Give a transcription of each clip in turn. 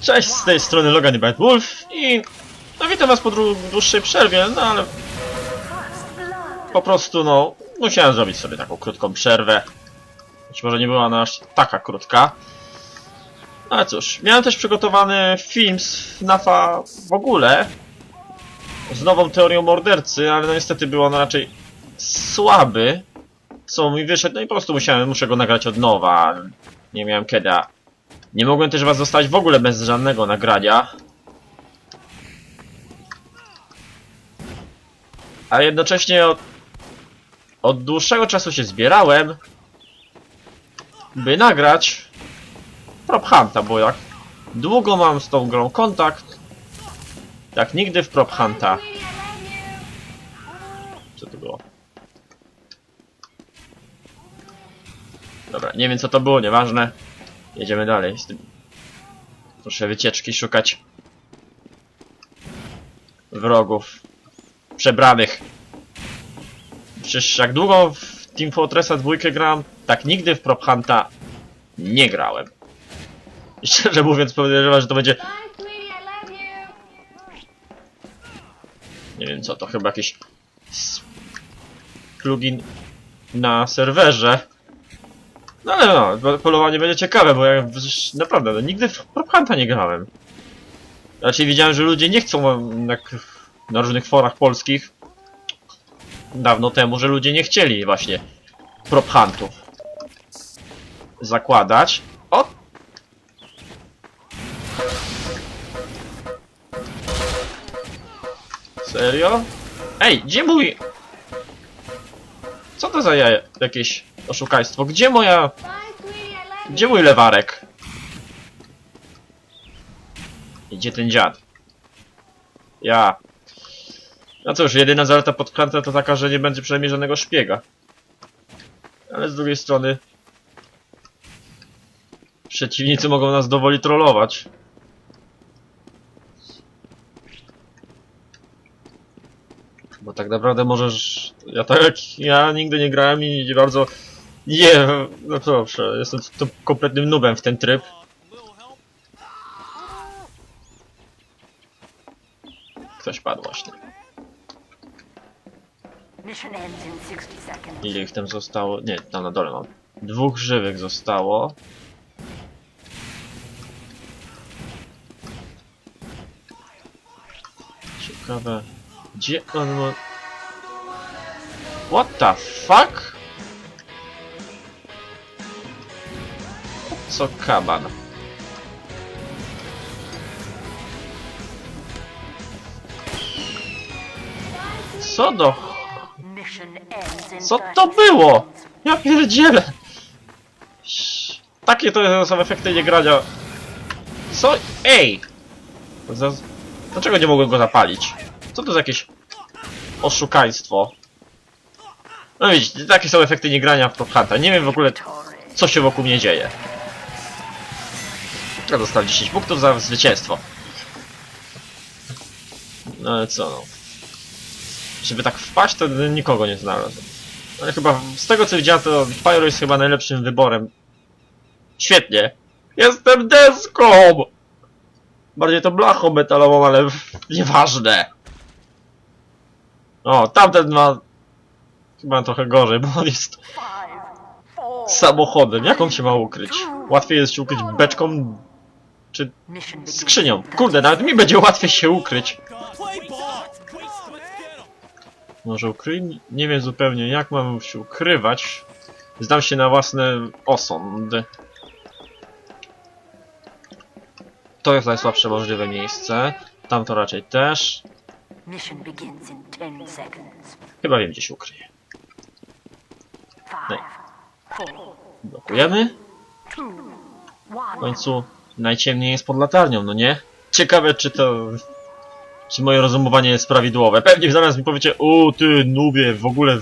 Cześć, z tej strony Logan i Bad Wolf i no witam was po dłu- dłuższej przerwie, no ale po prostu no musiałem zrobić sobie taką krótką przerwę. Być może nie była ona aż taka krótka. Ale cóż, miałem też przygotowany film z FNAFa w ogóle z nową teorią mordercy, ale no niestety był on raczej słaby. Co mi wyszedł, no i po prostu musiałem, muszę go nagrać od nowa. Nie miałem kiedy, nie mogłem też was zostawić w ogóle bez żadnego nagrania. A jednocześnie od, od dłuższego czasu się zbierałem, by nagrać Prop Hunta, bo jak długo mam z tą grą kontakt, jak nigdy w Prop Hunta. Co to było? Dobra, nie wiem co to było, nieważne. Jedziemy dalej. Proszę wycieczki szukać wrogów przebranych. Przecież jak długo w Team Fortressa 2 gram, tak nigdy w Prop Hunta nie grałem. Szczerze mówiąc podejrzewam, że to będzie... Nie wiem co, to chyba jakiś plugin na serwerze. No ale no, po- polowanie będzie ciekawe, bo ja naprawdę no, nigdy w Prop Hunta nie grałem. Raczej widziałem, że ludzie nie chcą mm, jak na różnych forach polskich dawno temu, że ludzie nie chcieli właśnie Prop Huntów zakładać. O! Serio? Ej, gdzie mój... Co to za jaja... jakieś oszukaństwo? Gdzie moja... Gdzie mój lewarek? Gdzie ten dziad? Ja. No cóż, jedyna zaleta podkręta to taka, że nie będzie przynajmniej żadnego szpiega. Ale z drugiej strony... Przeciwnicy mogą nas dowoli trollować. Bo tak naprawdę możesz... Ja tak. Ja nigdy nie grałem i nie bardzo... Nie, no proszę, jestem to kompletnym nubem w ten tryb. Ktoś padł właśnie. Mission ends in 60 seconds. Ile ich tam zostało? Nie, tam na dole mam. Dwóch żywych zostało. Ciekawe. Gdzie on ma... What the fuck? Co kaban? Co do Co 30 to było? Ja pierdzielę! Takie to są efekty niegrania. Co? Ej! Dlaczego nie mogłem go zapalić? Co to za jakieś oszukaństwo? No widzicie, takie są efekty niegrania w Top Hunta. Nie wiem w ogóle co się wokół mnie dzieje. Ja dostał 10 punktów za zwycięstwo. No ale co no. Żeby tak wpaść, to nikogo nie znalazłem. Ale chyba z tego co widziałem, to Pyro jest chyba najlepszym wyborem. Świetnie. Jestem deską! Bardziej to blachą metalową, ale nieważne. O, tamten ma... Chyba trochę gorzej, bo on jest samochodem. Jak on się ma ukryć? Łatwiej jest się ukryć beczką czy skrzynią. 30 Kurde, nawet mi będzie łatwiej się ukryć. Może ukryj? Nie wiem zupełnie jak mam się ukrywać. Zdam się na własny osąd. To jest najsłabsze możliwe miejsce. Tamto raczej też. Mission begins in 10 seconds. Chyba wiem gdzie się ukryje. Four, Blokujemy. W końcu najciemniej jest pod latarnią, no nie? Ciekawe czy to... Czy moje rozumowanie jest prawidłowe. Pewnie zamiast mi powiecie, u ty nubie, w ogóle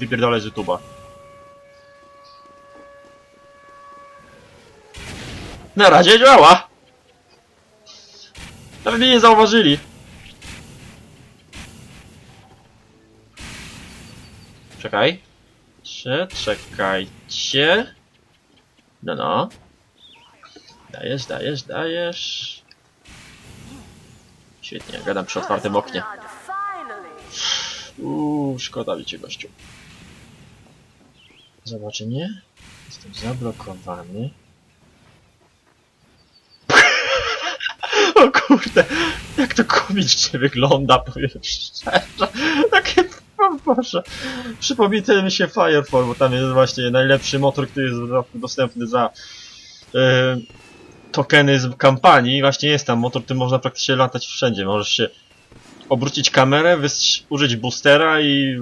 wypierdolę z YouTube'a. Na razie działa! Nawet mnie nie zauważyli. Czekaj. Czekajcie. No no. Dajesz, dajesz, dajesz. Świetnie, gadam przy otwartym oknie. Uuu, szkoda mi cię, gościu. Zobaczenie. Jestem zablokowany. O kurde, jak to komicznie wygląda, powiem szczerze. Takie, o Boże. Przypomina mi się Firefall, bo tam jest właśnie najlepszy motor, który jest do- dostępny za e, tokeny z kampanii. Właśnie jest tam motor, tym można praktycznie latać wszędzie. Możesz się obrócić kamerę, użyć boostera i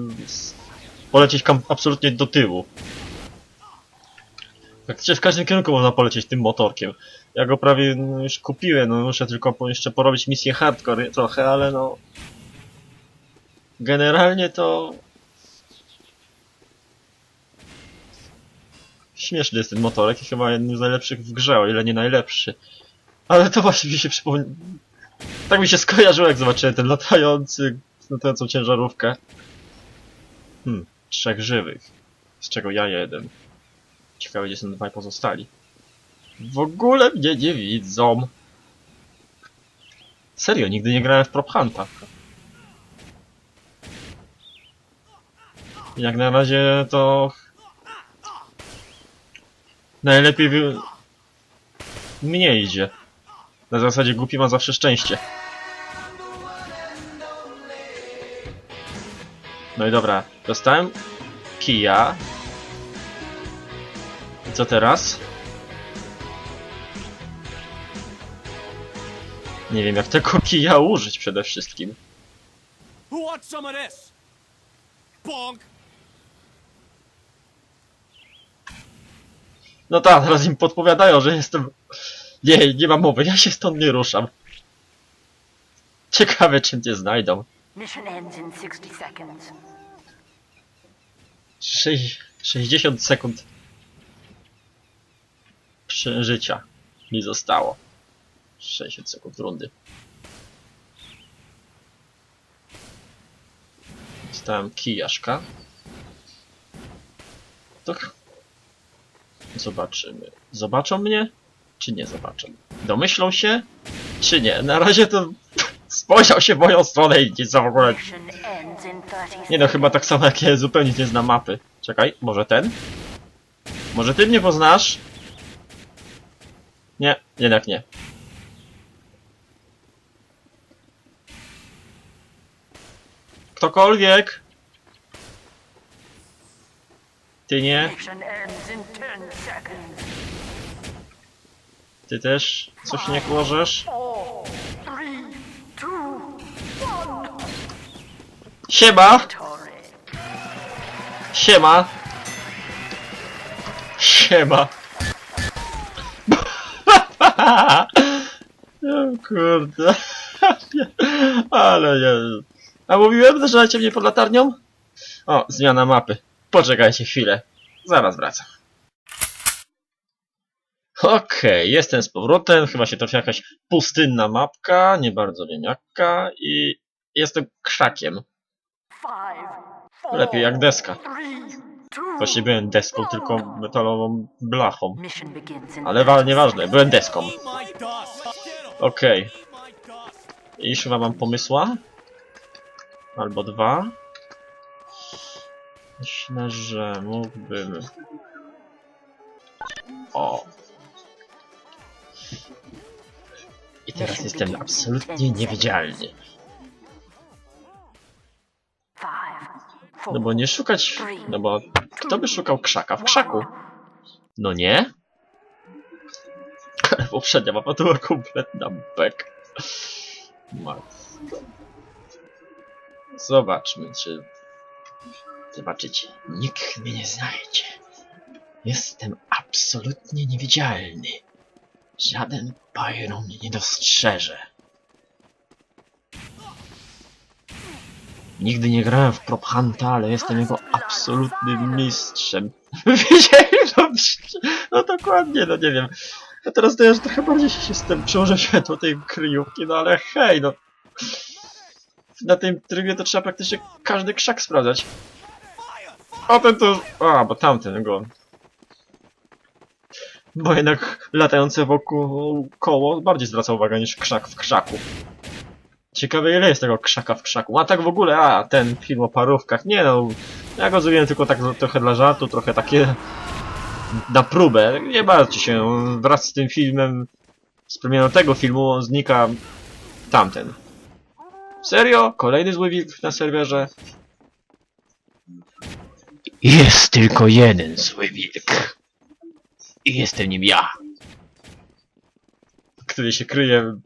polecieć absolutnie do tyłu. Praktycznie w każdym kierunku można polecieć tym motorkiem. Ja go prawie no, już kupiłem, no muszę tylko po, jeszcze porobić misję hardcore trochę, ale no... Generalnie to... Śmieszny jest ten motorek i chyba jeden z najlepszych w grze, o ile nie najlepszy. Ale to właśnie mi się przypomniało... Tak mi się skojarzyło, jak zobaczyłem ten latający, latającą ciężarówkę. Hmm, trzech żywych. Z czego ja jeden. Ciekawe, gdzie są dwaj pozostali. W ogóle mnie nie widzą. Serio, nigdy nie grałem w Prop Hunta. Jak na razie to... Najlepiej wy... mnie idzie. Na zasadzie głupi ma zawsze szczęście. No i dobra, dostałem kija. I co teraz? Nie wiem jak tego kija użyć przede wszystkim. Who this? Bonk! No tak, teraz im podpowiadają, że jestem... Nie, nie ma mowy, ja się stąd nie ruszam. Ciekawe czym cię znajdą. Mission ends in 60 seconds. Sześć- 60 sekund życia mi zostało. 60 sekund rundy. Dostałem kijaszka. To zobaczymy. Zobaczą mnie? Czy nie zobaczą? Domyślą się? Czy nie? Na razie to spojrzał się w moją stronę i nie za w ogóle Mission ends in 30 nie no, chyba tak samo jak ja zupełnie nie znam mapy. Czekaj, może ten? Może ty mnie poznasz? Nie, jednak nie. Ktokolwiek? Ty nie? Mission ends in 10 seconds. Ty też coś nie two, Siema! Siema! Siema! O kurde. Ale nie. A mówiłem, że lecie mnie pod latarnią? O, zmiana mapy. Poczekajcie chwilę. Zaraz wracam. Okej, jestem z powrotem. Chyba się trafia jakaś pustynna mapka. Nie bardzo wiem jaka. I jestem krzakiem. Lepiej jak deska. Właśnie byłem deską, tylko metalową blachą. Ale wa nieważne, byłem deską. Okej. Eat my dust! I już chyba mam pomysła. Albo dwa. Myślę, że mógłbym... O. I teraz jestem absolutnie niewidzialny. No bo nie szukać... No bo kto by szukał krzaka w krzaku? No nie? Poprzednia mapa to była kompletna bek. Matko. Zobaczmy, czy... Zobaczycie. Nikt mnie nie znajdzie. Jestem absolutnie niewidzialny. Żaden Pyro mnie nie dostrzeże. Nigdy nie grałem w Prop Hunta, ale jestem jego absolutnym mistrzem. Wiedzieli, no, no dokładnie, no nie wiem. A teraz to ja już trochę bardziej się tym przyłożę światło tej kryjówki, no ale hej, no. Na tym trybie to trzeba praktycznie każdy krzak sprawdzać. O ten to... A, bo tamten go. Bo jednak latające wokół koło bardziej zwraca uwagę niż krzak w krzaku. Ciekawe ile jest tego krzaka w krzaku. A tak w ogóle, a ten film o parówkach, nie no, ja go zrobiłem tylko tak trochę dla żartu, trochę takie na próbę. Nie martwcie się, wraz z tym filmem, z premierą tego filmu znika tamten. Serio? Kolejny zły wilk na serwerze? Jest tylko jeden zły wilk. I jestem nim ja. Który się kryje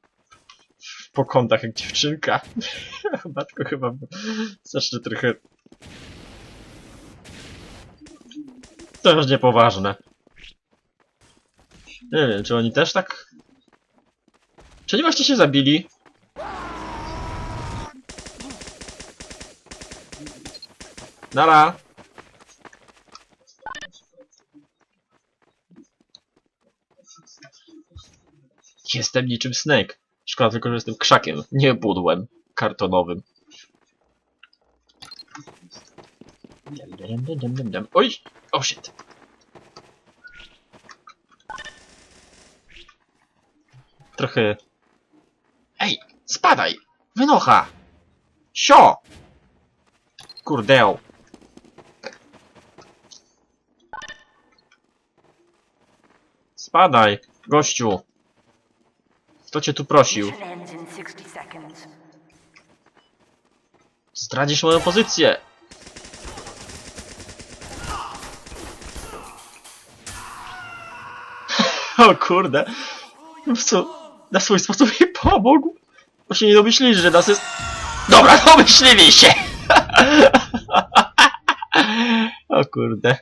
w pokątach jak dziewczynka. Matko chyba zacznę trochę... To już niepoważne. Nie wiem, czy oni też tak... Czy oni właśnie się zabili? Nara! Jestem niczym Snake. Szkoda tylko, że jestem krzakiem, nie pudłem kartonowym. Oj! Oh shit! Trochę... Ej! Spadaj! Wynocha! Sio! Kurdeł! Spadaj, gościu! Kto cię tu prosił? Mission ends in 60 seconds. Zdradzisz moją pozycję! o kurde! Co? Na swój sposób mi pomógł! Bo się nie domyślili, że nas jest... Dobra, domyślili się! o kurde.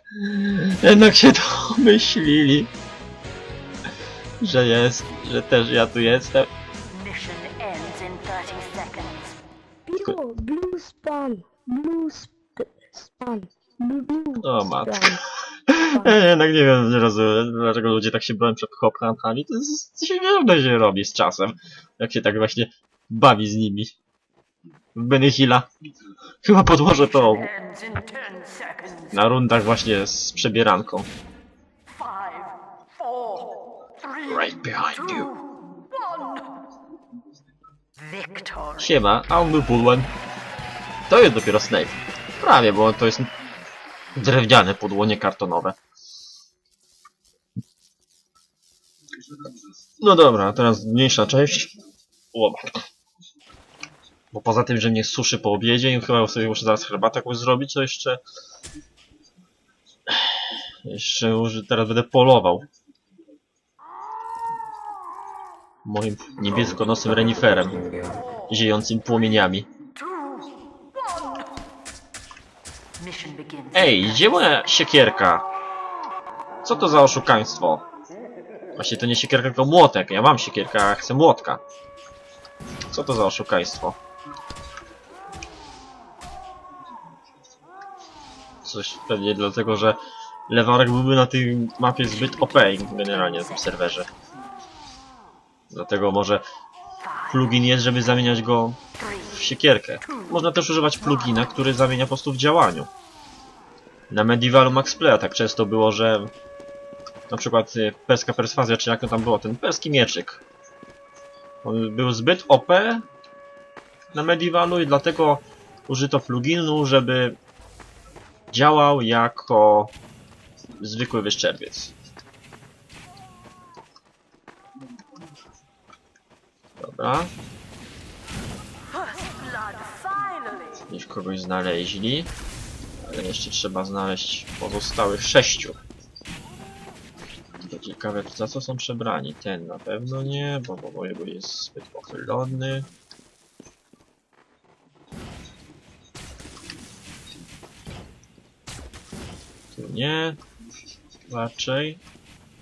Jednak się domyślili. Że jest, że też ja tu jestem. Mission ends in 30 seconds. Blue, blue spawn, blue sp spawn, blue, blue O matko. spawn. Ja jednak nie wiem, nie rozumiem, dlaczego ludzie tak się bronią przed hophuntami. To jest, to się wiele się robi z czasem. Jak się tak właśnie bawi z nimi. W Benihila. Chyba podłożę to Ends in 10 seconds. na rundach właśnie z przebieranką. 5, 4, 3, Right behind you. 1. Victory. Siema, a on był pudłem. To jest dopiero Snape. Prawie, bo to jest drewniane pudło, nie kartonowe. No dobra, a teraz mniejsza część. Matko. Bo poza tym, że mnie suszy po obiedzie i chyba sobie muszę zaraz herbatę jakąś zrobić, to jeszcze... Jeszcze już teraz będę polował. Moim niebieskonosym reniferem. Ziejącym płomieniami. 2, 1. Mission begins. Ej, gdzie moja siekierka? Co to za oszukaństwo? Właśnie to nie siekierka, tylko młotek. Ja mam siekierkę, a chcę młotka. Co to za oszukaństwo? Coś pewnie dlatego, że lewarek byłby na tej mapie zbyt OP generalnie na tym serwerze. Dlatego może plugin jest, żeby zamieniać go w siekierkę. Można też używać plugina, który zamienia po prostu w działaniu. Na Medievalu Max Playa tak często było, że na przykład y, perska perswazja, czy jak to tam było, ten perski mieczyk. On był zbyt OP na Medievalu i dlatego użyto pluginu, żeby działał jako zwykły wyszczerbiec. Dobra, już kogoś znaleźli. Ale jeszcze trzeba znaleźć pozostałych sześciu. To ciekawe, za co są przebrani. Ten na pewno nie, bo, bo, jest zbyt pochylony. Tu nie. Raczej.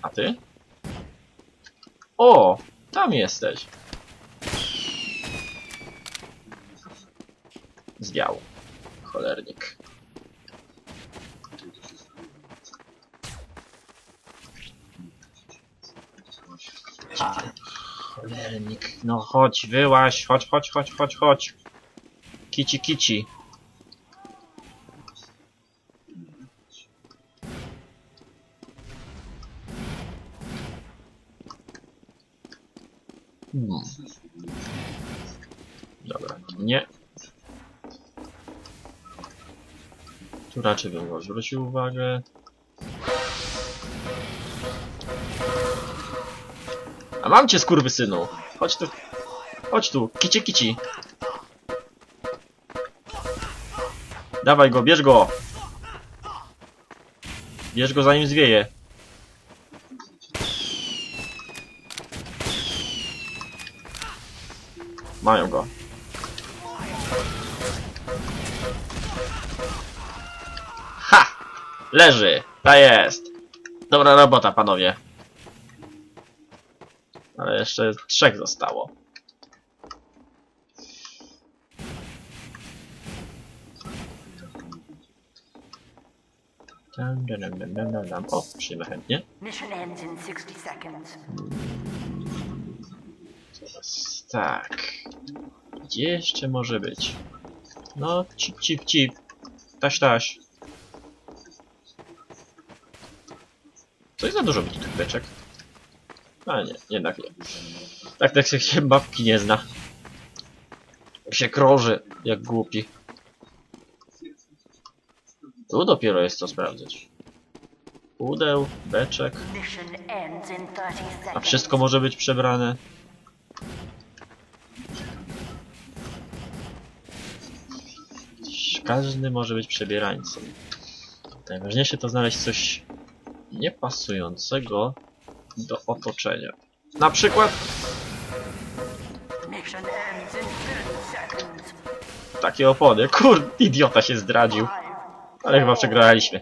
A ty? O! Tam jesteś. zwiał. Cholernik. A, cholernik, no chodź, wyłaś, chodź, chodź, chodź, chodź, chodź. Kici, kici. Hmm. Dobra, nie. Tu raczej bym go zwrócił uwagę. A mam cię, skurwysynu! Chodź tu. Chodź tu, kici kici. Dawaj go, bierz go! Bierz go zanim zwieje. Mają go. Ha! Leży! Ta jest! Dobra robota, panowie. Ale jeszcze trzech zostało. Dam, dam, dam, dam, dam, dam. O, przyjmę chętnie. Mission ends in 60 seconds. Teraz tak. Gdzie jeszcze może być? No, cip, cip, cip. Taś, taś. Coś za dużo tu tych beczek. A nie, jednak nie. Tak, tak się babki nie zna. Się krąży, jak głupi. Tu dopiero jest co sprawdzać. Pudeł, beczek. Mission ends in 30 seconds. A wszystko może być przebrane. Każdy może być przebierańcem. Najważniejsze to znaleźć coś niepasującego do otoczenia. Na przykład Mission ends in 10 seconds. takie opony. Kur, idiota się zdradził. Ale chyba przegraliśmy.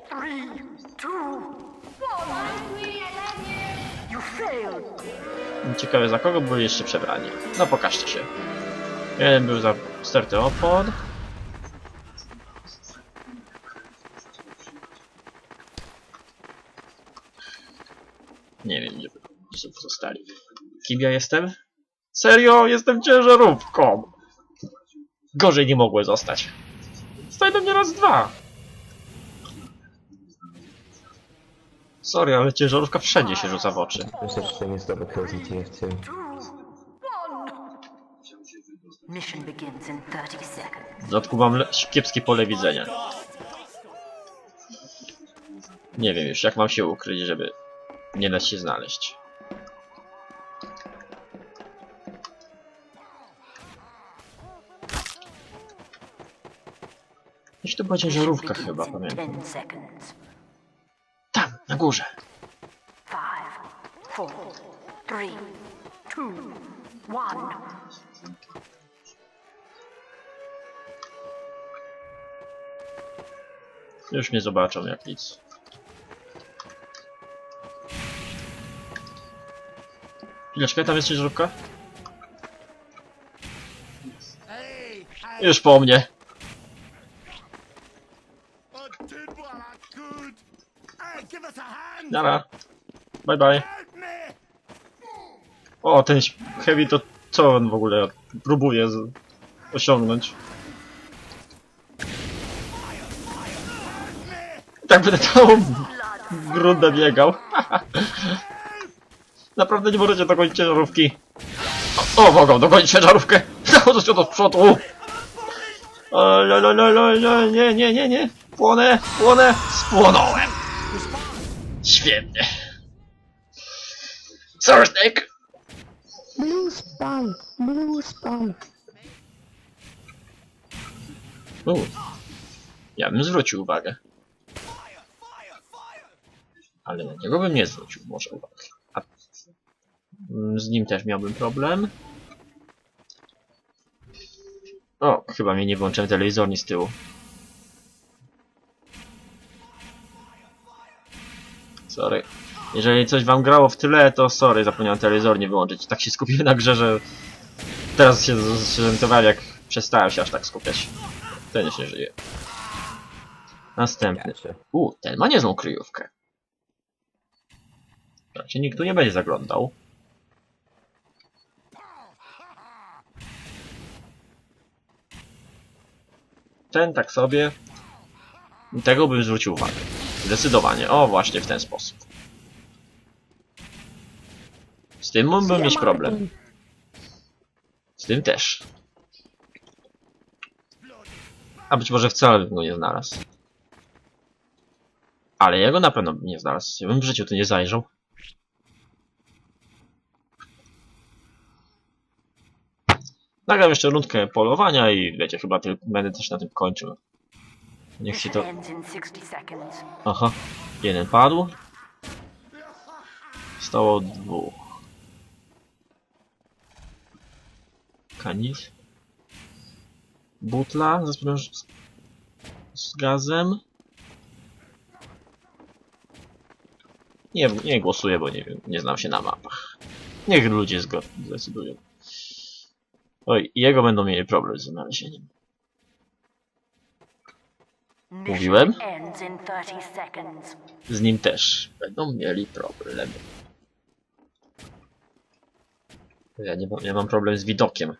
Ciekawe za kogo byli jeszcze przebrani. No pokażcie się. Jeden był za sterty opon. Nie wiem gdzie gdzie zostali. Kim ja jestem? Serio? Jestem ciężarówką! Gorzej nie mogłem zostać. Stoi do mnie raz dwa. Sorry, ale ciężarówka wszędzie się rzuca w oczy. Such thing as double kills in TF2. Mission begins in 30 seconds. W dodatku mam kiepskie pole widzenia. Nie wiem już jak mam się ukryć, żeby nie dać się znaleźć. Gdzieś to była ciężarówka chyba, pamiętam. 10 seconds. Tam, na górze. Five, four, three, two, one. Już mnie zobaczą jak nic. Chwileczkę, tam jest ciężarówka? Już po mnie. Nara. Bye bye. O, ten Heavy to co on w ogóle próbuje osiągnąć? Tak będę całą rundę biegał. Naprawdę nie możecie dogonić ciężarówki. O, o mogą dogonić ciężarówkę. Zachodzę się do przodu. O, lo, lo, lo, lo, lo, nie, nie, nie, nie. Płonę, płonę. Spłonąłem. Świetnie. Sorry, Snake. Blue spawn, blue spawn. U. Ja bym zwrócił uwagę. Ale na niego bym nie zwrócił może uwagi. Mm, z nim też miałbym problem. O, chyba mnie nie włączyłem telewizorni z tyłu. Sorry. Jeżeli coś wam grało w tyle, to sorry, zapomniałem telewizornie wyłączyć. Tak się skupiłem na grze, że teraz się zorientowałem, jak przestałem się aż tak skupiać. Ten się żyje. Następny. U, ten ma niezłą kryjówkę. Raczej nikt tu nie będzie zaglądał. Ten tak sobie. Tego bym zwrócił uwagę. Zdecydowanie. O, właśnie w ten sposób. Z tym mógłbym mieć problem. Z tym też. A być może wcale bym go nie znalazł. Ale jego na pewno bym nie znalazł. Ja bym w życiu tu nie zajrzał. Nagram jeszcze rundkę polowania i wiecie, chyba ty, będę też na tym kończył. Niech się to... ends in 60 seconds. Aha, jeden padł. Stało dwóch. Kanis. Butla ze z, z gazem. Nie, nie głosuję, bo nie wiem, nie znam się na mapach. Niech ludzie zdecydują. Oj, jego będą mieli problem z znalezieniem. Mówiłem? Mission ends in 30 seconds. Z nim też będą mieli problem. Ja nie mam, ja mam problem z widokiem.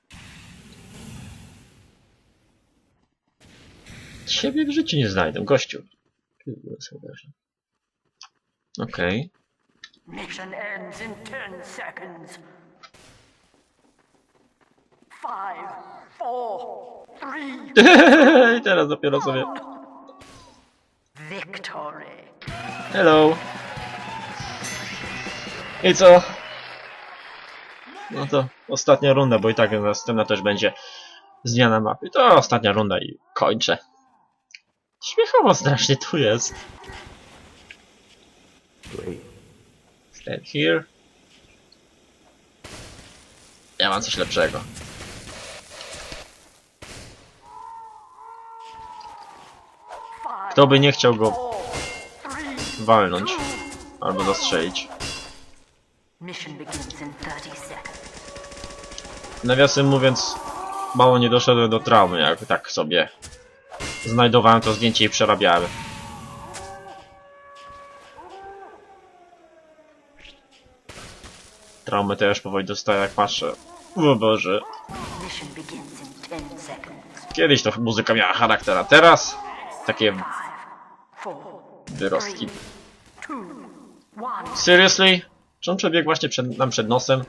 Siebie w życiu nie znajdę, gościu. Okej. Mission ends in 10 seconds. Five, four, three, I teraz dopiero sobie... victory. Hello! I co? No to ostatnia runda, bo i tak następna też będzie zmiana mapy. To ostatnia runda i kończę. Śmiechowo strasznie tu jest. Stand here. Ja mam coś lepszego. Kto by nie chciał go walnąć albo zastrzelić? Mission begins in 30 seconds. Nawiasem mówiąc, mało nie doszedłem do traumy, jak tak sobie znajdowałem to zdjęcie i przerabiałem. Traumę też powoli dostaję, jak patrzę. O Boże, Mission begins in 10 seconds. kiedyś to muzyka miała charakter, a teraz takie wyrostki. Seriously? Czy on przebiegł właśnie przed, nam przed nosem?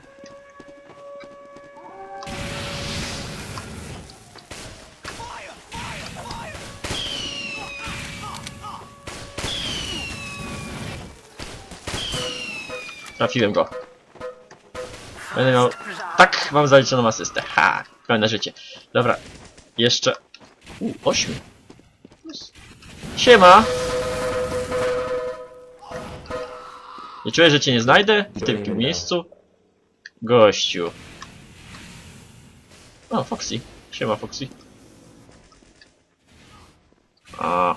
Trafiłem go. Będę miał... Tak, mam zaliczoną asystę. Ha! Pełne życie. Dobra. Jeszcze... U, ośmiu. Siema! Nie czuję, że cię nie znajdę w tym miejscu? Gościu. O, Foxy. Siema, Foxy. A.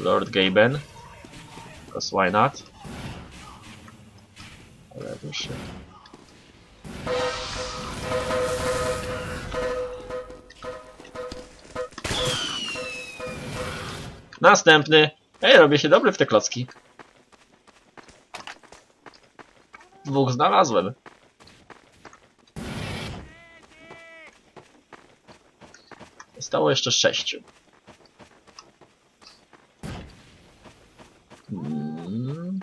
Lord Gaben. Because why not? Ale muszę... Następny. Ej, robię się dobry w te klocki. Dwóch znalazłem. Zostało jeszcze sześciu. Mm.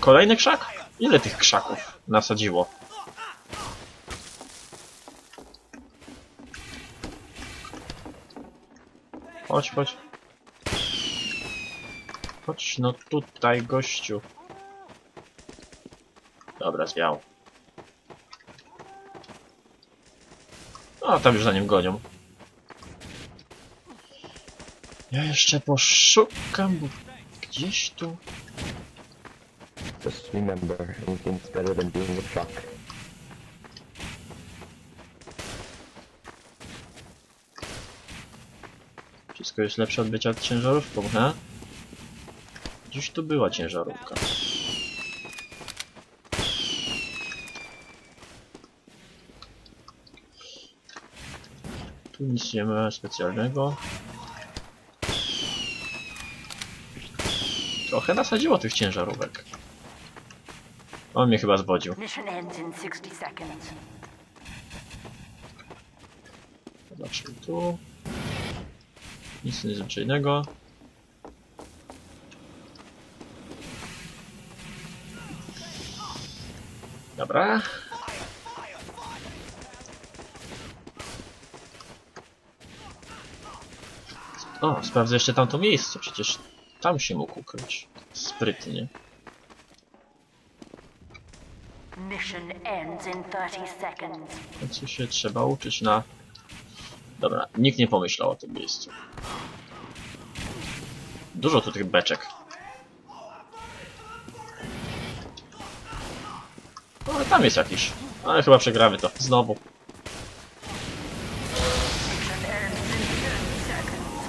Kolejny krzak? Ile tych krzaków nasadziło? Chodź, chodź. Chodź no tutaj, gościu. Dobra, zwiał. O, tam już za nim gonią. Ja jeszcze poszukam, bo gdzieś tu... Just remember, anything's better than being a truck. Wszystko jest lepsze od bycia ciężarówką, he? Gdzieś tu była ciężarówka. Tu nic nie ma specjalnego. Trochę nasadziło tych ciężarówek. On mnie chyba zwodził. Mission ends in 60 seconds. Zobaczmy tu. Nic niezwyczajnego. Dobra. O, sprawdzę jeszcze tamto miejsce, przecież tam się mógł ukryć. Sprytnie. Mission ends in 30 seconds. W końcu się trzeba uczyć na... Dobra, nikt nie pomyślał o tym miejscu. Dużo tu tych beczek. Ale tam jest jakiś. Ale chyba przegramy to. Znowu. Mission ends in 30 seconds.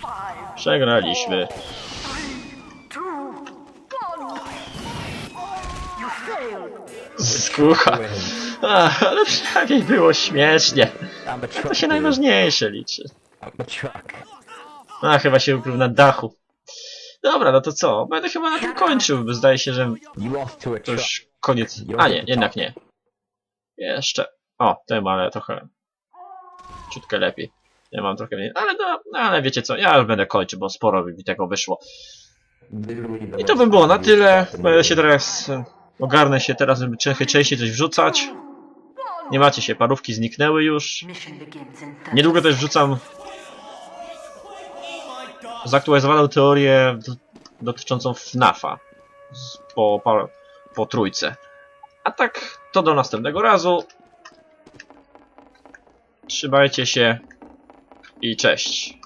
Five, Przegraliśmy. Skucha. Ach, ale przynajmniej było śmiesznie. To się najważniejsze liczy. A, chyba się ukrył na dachu. Dobra, no to co? Będę chyba na tym kończył, bo zdaje się, że to już koniec. A nie, jednak nie. Jeszcze. O, tym, ale trochę. Ciutkę lepiej. Ja mam trochę mniej. Ale no, no, ale wiecie co, ja już będę kończył, bo sporo mi tego wyszło. I to by było na tyle. Będę się teraz. Ogarnę się teraz, żeby trochę częściej coś wrzucać. Nie macie się, parówki zniknęły już. Mission begins in 30 Niedługo też wrzucam zaktualizowaną teorię dotyczącą FNAFa po, po, po trójce. A tak, to do następnego razu. Trzymajcie się i cześć.